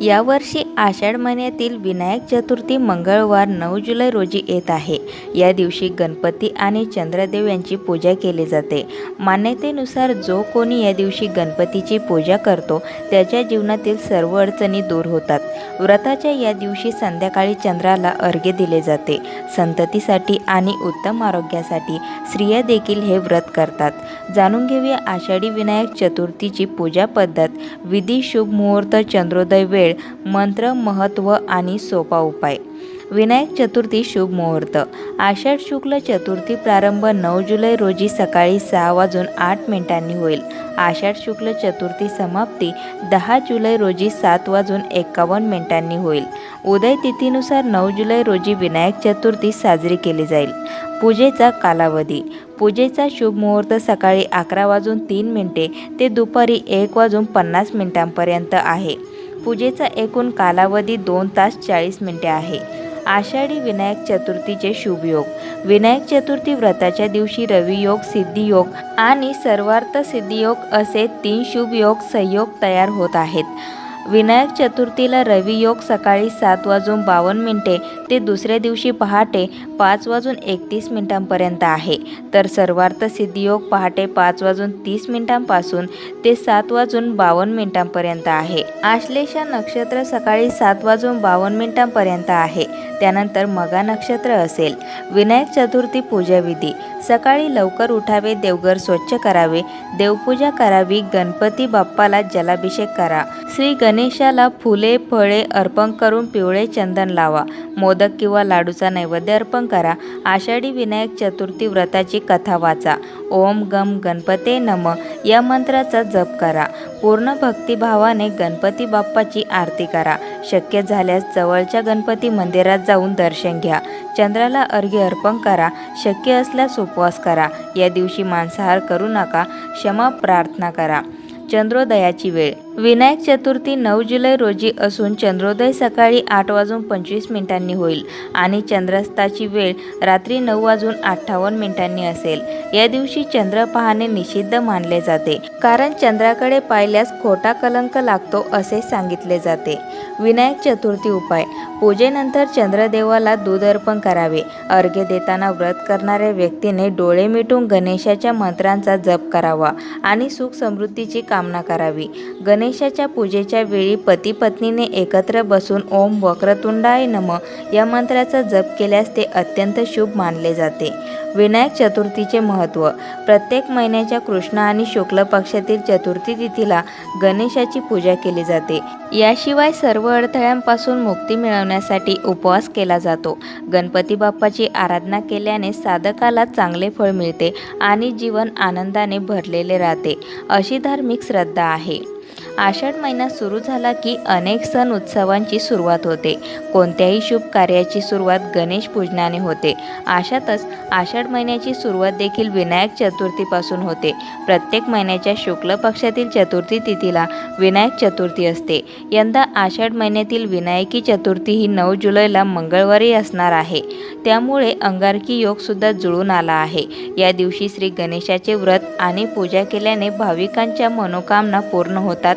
यावर्षी आषाढ महिन्यातील विनायक चतुर्थी मंगळवार नऊ जुलै रोजी येत आहे. या दिवशी गणपती आणि चंद्रदेव यांची पूजा केली जाते. मान्यतेनुसार जो कोणी या दिवशी गणपतीची पूजा करतो त्याच्या जीवनातील सर्व अडचणी दूर होतात. व्रताच्या या दिवशी संध्याकाळी चंद्राला अर्घ्य दिले जाते. संततीसाठी आणि उत्तम आरोग्यासाठी स्त्रिया देखील हे व्रत करतात. जाणून घेऊया आषाढी विनायक चतुर्थीची पूजा पद्धत. विधी शुभ मुहूर्त चंद्रोदय वेळ मंत्र महत्त्व आणि सोपा उपाय. विनायक चतुर्थी शुभ मुहूर्त. आषाढ शुक्ल चतुर्थी प्रारंभ नऊ जुलै रोजी सकाळी सहा वाजून आठ मिनिटांनी होईल. आषाढ शुक्ल चतुर्थी समाप्ती दहा जुलै रोजी सात वाजून एकावन्न मिनिटांनी होईल. उदय तिथीनुसार नऊ जुलै रोजी विनायक चतुर्थी साजरी केली जाईल. पूजेचा कालावधी. पूजेचा शुभ मुहूर्त सकाळी अकरा वाजून तीन मिनिटे ते दुपारी एक वाजून पन्नास मिनिटांपर्यंत आहे. पूजेचा एकूण कालावधी दोन तास चाळीस मिनिटे आहे. आषाढी विनायक चतुर्थीचे शुभ योग. विनायक चतुर्थी व्रताच्या दिवशी रवियोग सिद्धियोग आणि सर्वार्थ सिद्धियोग असे तीन शुभ योग संयोग तयार होत आहेत. विनायक चतुर्थीला रवियोग सकाळी सात वाजून बावन्न मिनिटे ते दुसऱ्या दिवशी पहाटे पाच वाजून एकतीस मिनिटांपर्यंत आहे. तर सर्वार्थ सिद्धियोग पहाटे पाच वाजून तीस मिनिटांपासून ते सात वाजून बावन्न मिनिटांपर्यंत आहे. आश्लेषा नक्षत्र सकाळी सात वाजून बावन्न मिनिटांपर्यंत आहे. त्यानंतर मगा नक्षत्र असेल. विनायक चतुर्थी पूजाविधी सकाळी लवकर उठावे देवघर स्वच्छ करावे देवपूजा करावी गणपती बाप्पाला जलाभिषेक करा. श्री गणेशाला फुले फळे अर्पण करून पिवळे चंदन लावा. मोदक किंवा लाडूचा नैवेद्य अर्पण करा. आषाढी विनायक चतुर्थी व्रताची कथा वाचा. ओम गम गणपते नम. या मंत्राचा जप करा. पूर्ण भक्तिभावाने गणपती बाप्पाची आरती करा. शक्य झाल्यास जवळच्या गणपती मंदिरात जाऊन दर्शन घ्या. चंद्राला अर्घ्य अर्पण करा. शक्य असल्यास उपवास करा. या दिवशी मांसाहार करू नका. क्षमा प्रार्थना करा. चंद्रोदयाची वेळ. विनायक चतुर्थी नऊ जुलै रोजी असून चंद्रोदय सकाळी आठ वाजून पंचवीस मिनिटांनी होईल आणि चंद्रास्ताची वेळ रात्री नऊ वाजून अठ्ठावन्न मिनिटांनी असेल. या दिवशी चंद्र पाहणे निषिद्ध मानले जाते. कारण चंद्राकडे पाहिल्यास खोटा कलंक लागतो असे सांगितले जाते. विनायक चतुर्थी उपाय. पूजेनंतर चंद्रदेवाला दूध अर्पण करावे. अर्घ्य देताना व्रत करणाऱ्या व्यक्तीने डोळे मिटून गणेशाच्या मंत्रांचा जप करावा आणि सुख समृद्धीची कामना करावी. गणेशाच्या पूजेच्या वेळी पती पत्नीने एकत्र बसून ओम वक्रतुंडाय नम या मंत्राचा जप केल्यास ते अत्यंत शुभ मानले जाते. विनायक चतुर्थीचे महत्त्व प्रत्येक महिन्याच्या कृष्ण आणि शुक्ल पक्षातील चतुर्थी तिथीला गणेशाची पूजा केली जाते. याशिवाय सर्व अडथळ्यांपासून मुक्ती मिळवण्यासाठी उपवास केला जातो. गणपती बाप्पाची आराधना केल्याने साधकाला चांगले फळ मिळते आणि जीवन आनंदाने भरलेले राहते अशी धार्मिक श्रद्धा आहे. आषाढ महिना सुरू झाला की अनेक सण उत्सवांची सुरुवात होते. कोणत्याही शुभ कार्याची सुरुवात गणेश पूजनाने होते. अशातच आषाढ महिन्याची सुरुवात देखील विनायक चतुर्थीपासून होते. प्रत्येक महिन्याच्या शुक्ल पक्षातील चतुर्थी तिथीला विनायक चतुर्थी असते. यंदा आषाढ महिन्यातील विनायकी चतुर्थी ही नऊ जुलैला मंगळवारी असणार आहे. त्यामुळे अंगारकी योगसुद्धा जुळून आला आहे. या दिवशी श्री गणेशाचे व्रत आणि पूजा केल्याने भाविकांच्या मनोकामना पूर्ण होतात.